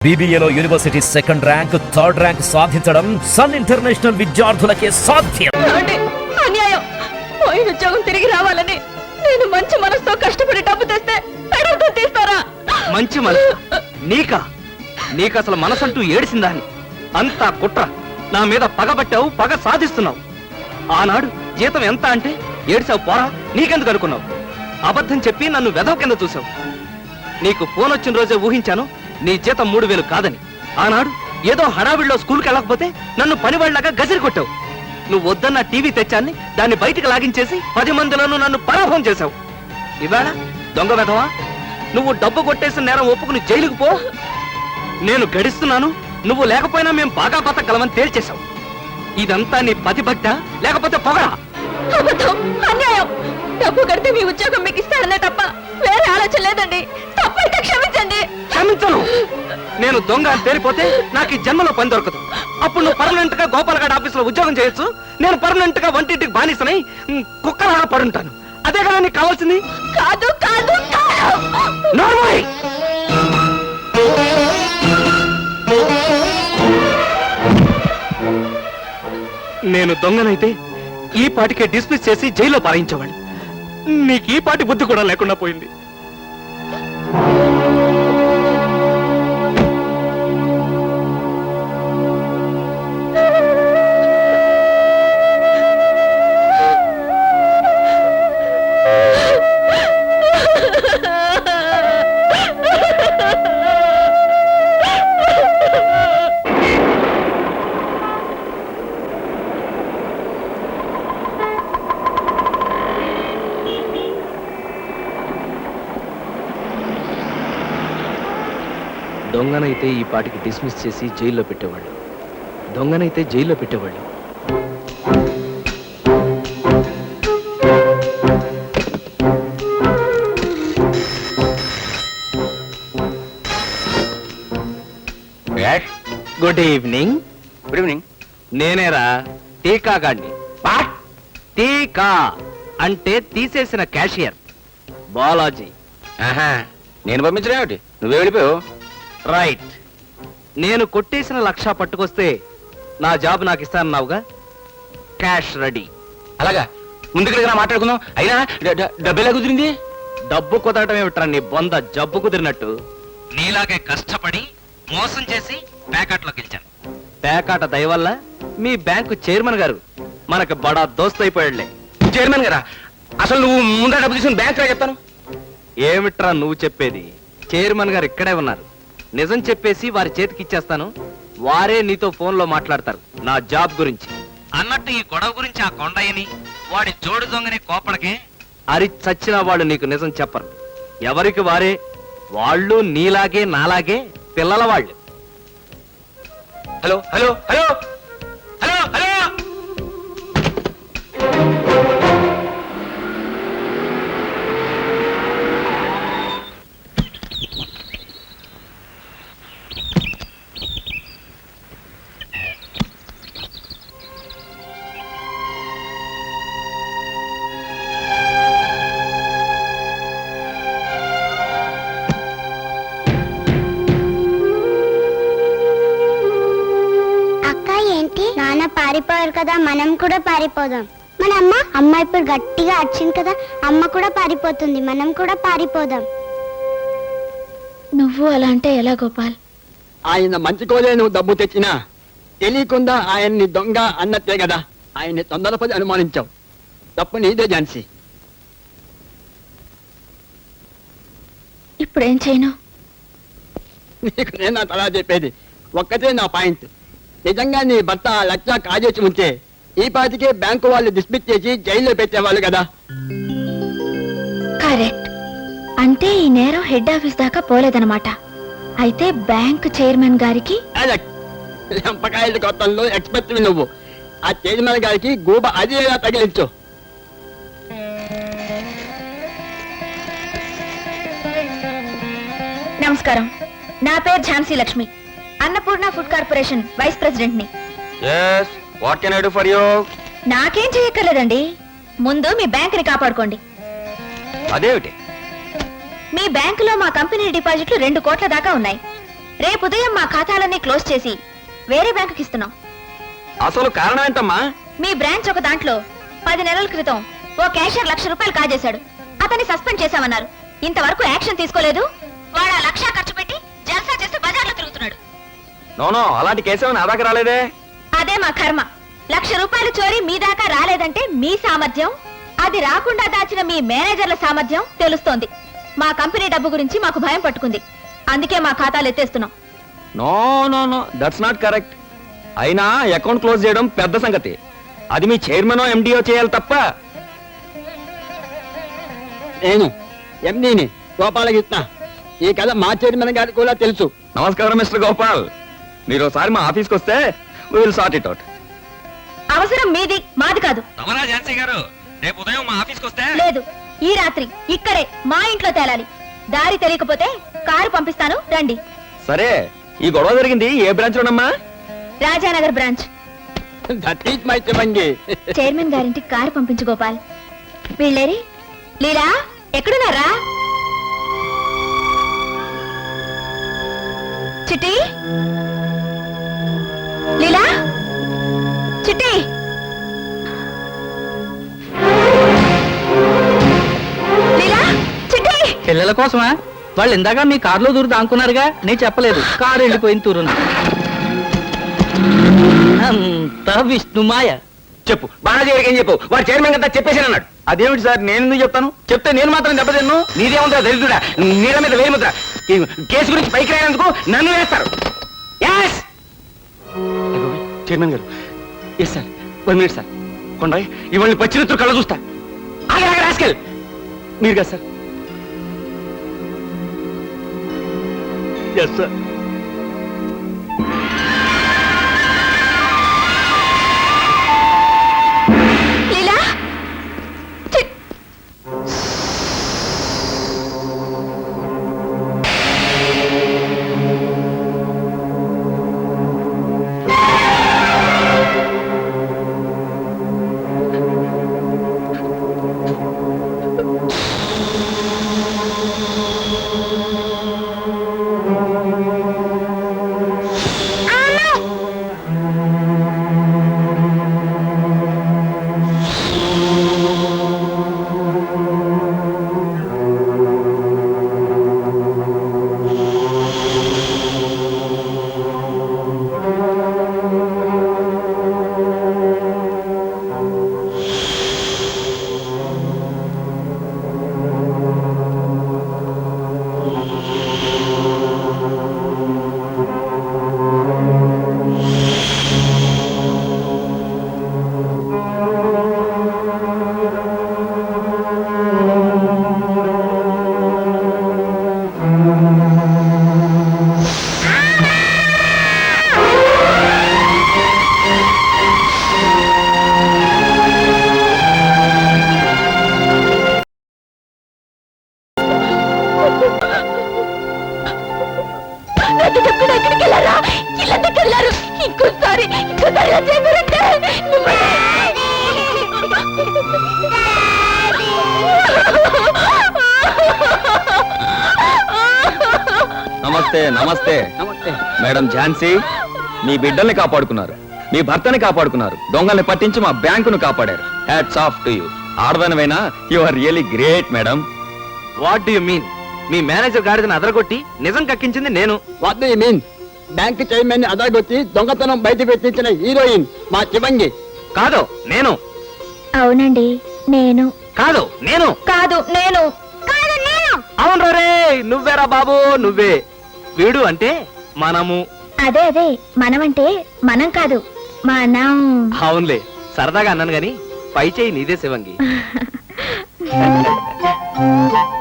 బీబీఏలో university second rank third rank సాధించడం Sun International విద్యార్థులకే సాధ్యం? అన్యాయం. పోయిన ఉద్యోగం తిరిగి రావాలని నేను మంచి మనసుతో కష్టపడి డబ్బు తెస్తే పెడవతో తీస్తారా? మంచి మనసు. నీకా? నీకు అసలు మనసంటూ ఏడిసిందా అని అంతా కుట్ర. నా మీద పగబట్టావు పగ సాధిస్తున్నావు. ఆనాడు జీతం ఎంత అంటే ఏడిసావు పోరా నీకెందుకు అనుకున్నావు? అబద్ధం చెప్పి నన్ను వెధవ కింద చూసావు. నీకు ఫోన్ వచ్చిన రోజే ఊహించాను నీ జీతం మూడు వేలు కాదని. ఆనాడు ఏదో హడావిడిలో స్కూల్కి వెళ్ళకపోతే నన్ను పనివాళ్ళగా గసిరి కొట్టావు. నువ్వు వద్దన్న టీవీ తెచ్చాన్ని దాన్ని బయటికి లాగించేసి పది మందిలోనూ నన్ను పరాభవం చేశావు. ఇవాళ దొంగ వెధవా? నువ్వు డబ్బు కొట్టేసిన నేరం ఒప్పుకుని జైలుకు పో. నేను గడిస్తున్నాను. నువ్వు లేకపోయినా మేము బాగా బతకగలమని తేల్చేశావు. ఇదంతా నీ పతిభక్త లేకపోతే పొగరా? అన్యాయం. డబ్బు కడితే మీ ఉద్యోగం మీకు ఇస్తాడనే తప్ప వేరే ఆలోచన లేదండి. నేను దొంగ అని తేలిపోతే నాకు ఈ జన్మలో పని దొరకదు. అప్పుడు నువ్వు పర్మనెంట్గా గోపాలగడ్ ఆఫీస్లో ఉద్యోగం చేయొచ్చు. నేను పర్మనెంట్గా వంటింటికి బానిసనై ఉమ్, కుక్కలా పడుంటాను. అదే కదా నీకు కావాల్సింది? కాదు కాదు నార్మల్ నేను దొంగనైతే ఈ పాటికే డిస్మిస్ చేసి జైల్లో పారించేవాడిని నీకు ఈ పాటి బుద్ధి కూడా లేకుండా పోయింది. దొంగనైతే ఈ పాటికి డిస్మిస్ చేసి జైల్లో పెట్టేవాళ్ళు. దొంగనైతే జైల్లో పెట్టేవాళ్ళు. గుడ్ ఈవినింగ్ గుడ్ ఈవినింగ్ నేనేరా టీకా గాడిని. టీకా అంటే తీసేసిన క్యాషియర్. బాలాజీ. ఆహా. నేను పంపించడం ఏమిటి నువ్వే వెళ్ళిపోయావు? రైట్ నేను కొట్టేసిన లక్ష పట్టుకొస్తే నా జాబ్ నాకు ఇస్తానన్నావుగా? క్యాష్ రెడీ అలాగా. ముందుకు మాట్లాడుకుందాం. అయినా డ- డ- డబ్బు ఎలా కుదిరింది? డబ్బు కుదరటం ఏమిట్రా నీ బొంద? జబ్బు కుదిరినట్టు. నీలాగే కష్టపడి మోసం చేసి ప్యాకెట్లో గెలిచాను. ప్యాకాట దయ వల్ల మీ బ్యాంకు చైర్మన్ గారు మనకు బడా దోస్త్ అయిపోయాడులే. చైర్మన్ గారా? అసలు నువ్వు ముందర డబ్బు తీసుకుని బ్యాంక్ చెప్తాను. ఏమిట్రా నువ్వు చెప్పేది? చైర్మన్ గారు ఇక్కడే ఉన్నారు. నిజం చెప్పేసి వారి చేతికి ఇచ్చేస్తాను వారే నీతో ఫోన్లో మాట్లాడతారు. నా జాబ్ గురించి. అన్నట్టు ఈ గొడవ గురించి ఆ కొండయ్యని వాడి జోడు దొంగని కోపడకే అరి చచ్చిన వాళ్ళు నీకు నిజం చెప్పరు. ఎవరికి వారే? వాళ్ళు నీలాగే నాలాగే పిల్లల వాళ్ళు. Hello hello hello hello! పారిపోయారు కదా మనం కూడా పారిపోదాం. మన అమ్మ అమ్మ ఇప్పుడు గట్టిగా అరిచింది కదా అమ్మ కూడా పారిపోతుంది మనం కూడా పారిపోదాం. నువ్వు అలా అంటే ఎలా గోపాల్? ఆయన మంచి కోలే నువ్వు డబ్బు తెచ్చినా. తెలియకుండా ఆయన్ని దొంగ అన్నట్టే కదా ఆయన్ని తొందరపడి అనుమానించావు. తప్పు నీదే ఝాన్సీ. ఇప్పుడు ఏం చేయను? నీకు నేను నా తలా చెప్పేది ఒక్కటే నా పాయింట్. నిజంగా నీ భర్త లక్ష కాజేసి ఉంటే ఈ పాటికే బ్యాంకు వాళ్ళు డిస్మిస్ చేసి జైల్లో పెట్టేవాళ్ళు కదా. కరెక్ట్. అంటే ఈ నేరం హెడ్ ఆఫీస్ దాకా పోలేదన్నమాట. అయితే బ్యాంక్ చైర్మన్ గారికి? లెంపకాయల నువ్వు. ఆ చైర్మన్ గారికి గూబ అదేలా తగిలించు. నమస్కారం. నా పేరు Jhansi Lakshmi. Annapurna food corporation vice ప్రెసిడెంట్ని yes what can I do for you నాకేం చేయక్కర్లేదండి. ముందు మీ బ్యాంక్ని కాపాడుకోండి. అదేమిటి? మీ బ్యాంకులో మా కంపెనీ డిపాజిట్లు రెండు కోట్ల దాకా ఉన్నాయి. రేపు ఉదయం మా ఖాతాలన్నీ క్లోజ్ చేసి వేరే బ్యాంకుకి ఇస్తున్నాం. అసలు కారణం ఏంటమ్మా? మీ బ్రాంచ్ ఒక దాంట్లో పది నెలల క్రితం ఓ క్యాషియర్ లక్ష రూపాయలు కాజేశాడు. అతన్ని సస్పెండ్ చేశామన్నారు. ఇంతవరకు యాక్షన్ తీసుకోలేదు. వాడు ఆ లక్ష ఖర్చు నోనో అలాంటి కేసు నా దాకా రాలేదే. అదే మా కర్మ. లక్ష రూపాయలు చోరీ మీ దాకా రాలేదంటే మీ సామర్థ్యం అది రాకుండా దాచిన మీ మేనేజర్ల సామర్థ్యం తెలుస్తోంది. మా కంపెనీ డబ్బు గురించి మాకు భయం పట్టుకుంది. అందుకే మా ఖాతాలు ఎత్తేస్తున్నాం. No no no that's not correct అయినా అకౌంట్ క్లోజ్ చేయడం పెద్ద సంగతి. అది మీ చైర్మన్ ఎండిఓ చేయాలి తప్ప. నేను ఎండీని గోపాలకృష్ణ ఈ కథ మా చైర్మన్ గారికి కూడా తెలుసు. నమస్కారం మిస్టర్ గోపాల్. మీరు ఒకసారి మా ఆఫీస్కి వస్తే విల్ సార్ట్ ఇట్ అవుట్ అవసరం మీది మాది కాదు. తమరా ఝాన్సీ గారు రేపు ఉదయం మా ఆఫీస్కి వస్తే లేదు ఈ రాత్రి ఇక్కడే మా ఇంట్లో తేలాలి. దారి తెలియకపోతే కారు పంపిస్తాను రండి. సరే ఈ గొడవ జరిగింది ఏ branch లోనమ్మా? Rajanagar branch that my chairman గారింటికి కారు పంపించు గోపాల్. వీళ్ళేరి? లీలా ఎక్కడున్నారా? చిట్టి? కోసమా? వాళ్ళు ఇందాక మీ కారులో దూరు దాంకున్నారుగా నేను చెప్పలేదు. కారు వెళ్ళిపోయిన తూరును. అంతా విష్ణుమాయ. చెప్పు బాలాజీ గారికి ఏం చెప్పు? వాడు చైర్మన్ కదా చెప్పేసి అన్నాడు అదేమిటి సార్ నేను ఎందుకు చెప్తాను? చెప్తే నేను మాత్రం దెబ్బతిన్ను నీదేముందిరా దరిద్రుడా? నీళ్ళ మీద వేలు ముద్ర. ఈ కేసు గురించి పైకి రాయినందుకు నన్ను వేస్తారు. Yes! చైర్మన్ గారు. Yes sir one minute sir కొండ ఇవాళ పచ్చినత్తు కళ్ళ చూస్తా. ఆగి ఆగి రాసుకెళ్ళి మీరు కదా సార్ ఎస్ సార్ నమస్తే నమస్తే. నమస్తే. మేడం ఝాన్సీ మీ బిడ్డల్ని కాపాడుకున్నారు. మీ భర్తని కాపాడుకున్నారు. దొంగల్ని పట్టించి మా బ్యాంకును కాపాడారు. Hats off to you ఆడదానివైనా you are really great madam. What do you mean me manager గాడిదని అదరగొట్టి నిజం కక్కించింది నేను. What you mean bank chairman అదరగొట్టి దొంగతనం బయట పెట్టించిన హీరోయిన్ మా చివంగి. కాదు నేను. అవునండి నేను. కాదు నేను. కాదు నేను. కాదు నేను. అవును రే నువ్వేరా బాబు నువ్వే. వీడు అంటే మనము. అదే అదే మనమంటే మనం కాదు మనం. అవునులే సరదాగా అన్నాను గాని పై చేయి నీదే శివంగి.